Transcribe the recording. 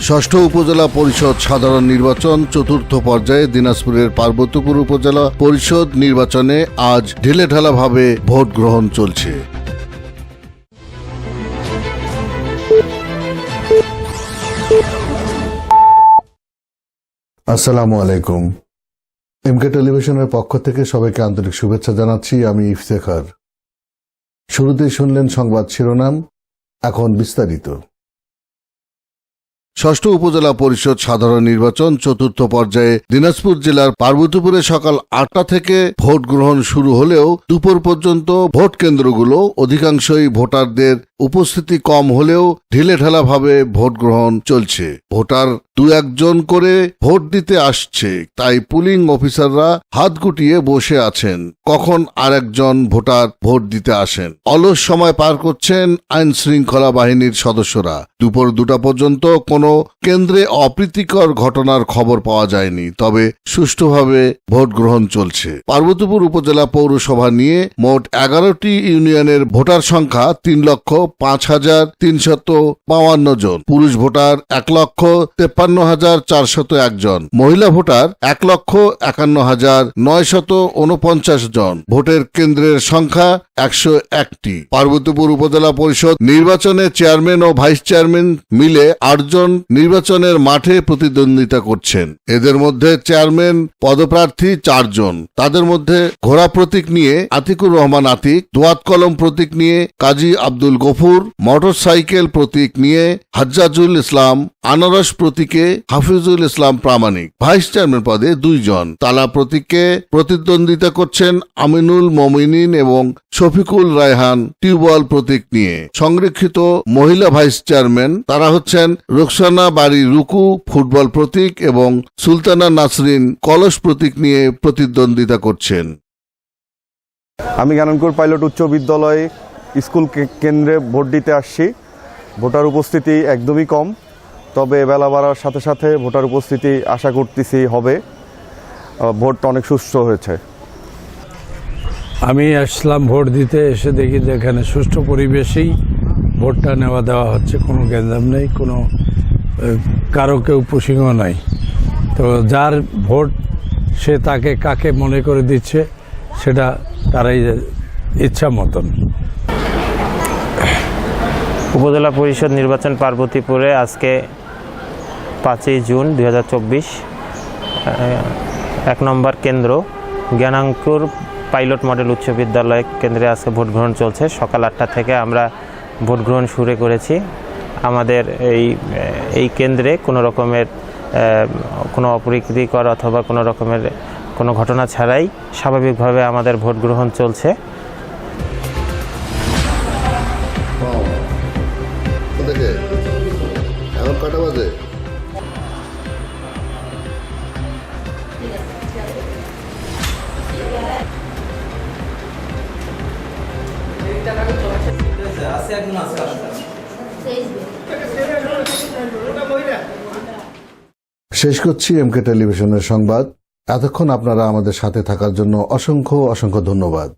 ষষ্ঠ উপজেলা পরিষদ সাধারণ নির্বাচন চতুর্থ পর্যায়ে দিনাজপুরের পার্বতীপুর উপজেলা পরিষদ নির্বাচনে আজ ঢিলেঢালাভাবে ভোট গ্রহণ চলছে। আসসালামু আলাইকুম। এমকে টেলিভিশনের পক্ষ থেকে সবাইকে আন্তরিক শুভেচ্ছা জানাচ্ছি, আমি ইফতেখার। শুরুতেই শুনলেন সংবাদ শিরোনাম, এখন বিস্তারিত। ষষ্ঠ উপজেলা পরিষদ সাধারণ নির্বাচন চতুর্থ পর্যায়ে দিনাজপুর জেলার পার্বতীপুরে সকাল আটটা থেকে ভোট গ্রহণ শুরু হলেও দুপুর পর্যন্ত ভোট কেন্দ্রগুলো অধিকাংশই ভোটারদের উপস্থিতি কম হলেও ঢিলেঢালাভাবে ভোট গ্রহণ চলছে। ভোটার দু একজন করে ভোট দিতে আসছে, তাই পুলিং অফিসাররা হাত গুটিয়ে বসে আছেন। কখন আরেকজন ভোটার ভোট দিতে আসেন? অলস সময় পার করছেন আইন শৃঙ্খলা বাহিনীর সদস্যরা। দুপুর দুটা পর্যন্ত কোনো কেন্দ্রে অপ্রীতিকর ঘটনার খবর পাওয়া যায়নি, তবে সুষ্ঠুভাবে ভোট গ্রহণ চলছে। পার্বতীপুর উপজেলা পৌরসভা নিয়ে মোট এগারোটি ইউনিয়নের ভোটার সংখ্যা তিন লক্ষ পাঁচ হাজার তিনশত বাউান্ন জন। পুরুষ ভোটার এক লক্ষ তেপ্পান্ন হাজার চারশত একজন মহিলা ভোটার এক লক্ষ একান্ন হাজার নয়শত উনপঞ্চাশ জন। ভোটের কেন্দ্রের সংখ্যা একশো একটি। পার্বতীপুর উপজেলা পরিষদ নির্বাচনে চেয়ারম্যান ও ভাইস চেয়ারম্যান মিলে আটজন নির্বাচনের মাঠে প্রতিদ্বন্দ্বিতা করছেন। এদের মধ্যে চেয়ারম্যান, পদপ্রার্থী চারজন। তাদের মধ্যে ঘোড়া প্রতীক নিয়ে আতিকুর রহমান আতিক, দোয়াত কলম প্রতীক নিয়ে কাজী আব্দুল গফুর মোটরসাইকেল প্রতীক নিয়ে হাজ্জাজুল ইসলাম আনারস প্রতীকে হাফিজুল ইসলাম প্রামাণিক। ভাইস চেয়ারম্যান পদে দুইজন। তালা প্রতীকে প্রতিদ্বন্দ্বিতা করছেন আমিনুল মমিনিন এবং শফিকুল রায়হান টিউবওয়েল প্রতীক নিয়ে। সংরক্ষিত মহিলা ভাইস চেয়ারম্যান তারা হচ্ছেন রোকসানা বাড়ি রুকু ফুটবল প্রতীক এবং সুলতানা নাসরিন কলস প্রতীক নিয়ে প্রতিদ্বন্দ্বিতা করছেন। আমি জ্ঞাননগর পাইলট উচ্চ বিদ্যালয়ে স্কুল কেন্দ্রে ভোট দিতে আসছি। ভোটার উপস্থিতি একদমই কম, তবে বেলা বাড়ার সাথে সাথে ভোটার উপস্থিতি আশা করতেছি হবে। ভোট অনেক সুস্থ হয়েছে। আমি আসলাম ভোট দিতে, এসে দেখি যে এখানে সুষ্ঠু পরিবেশেই ভোটটা নেওয়া দেওয়া হচ্ছে, কোনো গ্যাঞ্জাম নেই, কোনো কারও কেউ পুষিংও নাই। তো যার ভোট সে তাকে কাকে মনে করে দিচ্ছে, সেটা তারাই ইচ্ছা মতন। উপজেলা পরিষদ নির্বাচন পার্বতীপুরে আজকে পাঁচই জুন দুই এক নম্বর কেন্দ্র, জ্ঞানাঙ্কুর পাইলট মডেল উচ্চ বিদ্যালয় কেন্দ্রে আজকে ভোট গ্রহণ চলছে। সকাল আটটা থেকে আমরা ভোট গ্রহণ শুরু করেছি। আমাদের এই এই কেন্দ্রে কোনো রকমের কোনো অপ্রীতিকর অথবা কোনো রকমের কোনো ঘটনা ছাড়াই স্বাভাবিকভাবে আমাদের ভোট গ্রহণ চলছে। এখন কটা বাজে? শেষ করছি এমকে টেলিভিশনের সংবাদ। এতক্ষণ আপনারা আমাদের সাথে থাকার জন্য অসংখ্য অসংখ্য ধন্যবাদ।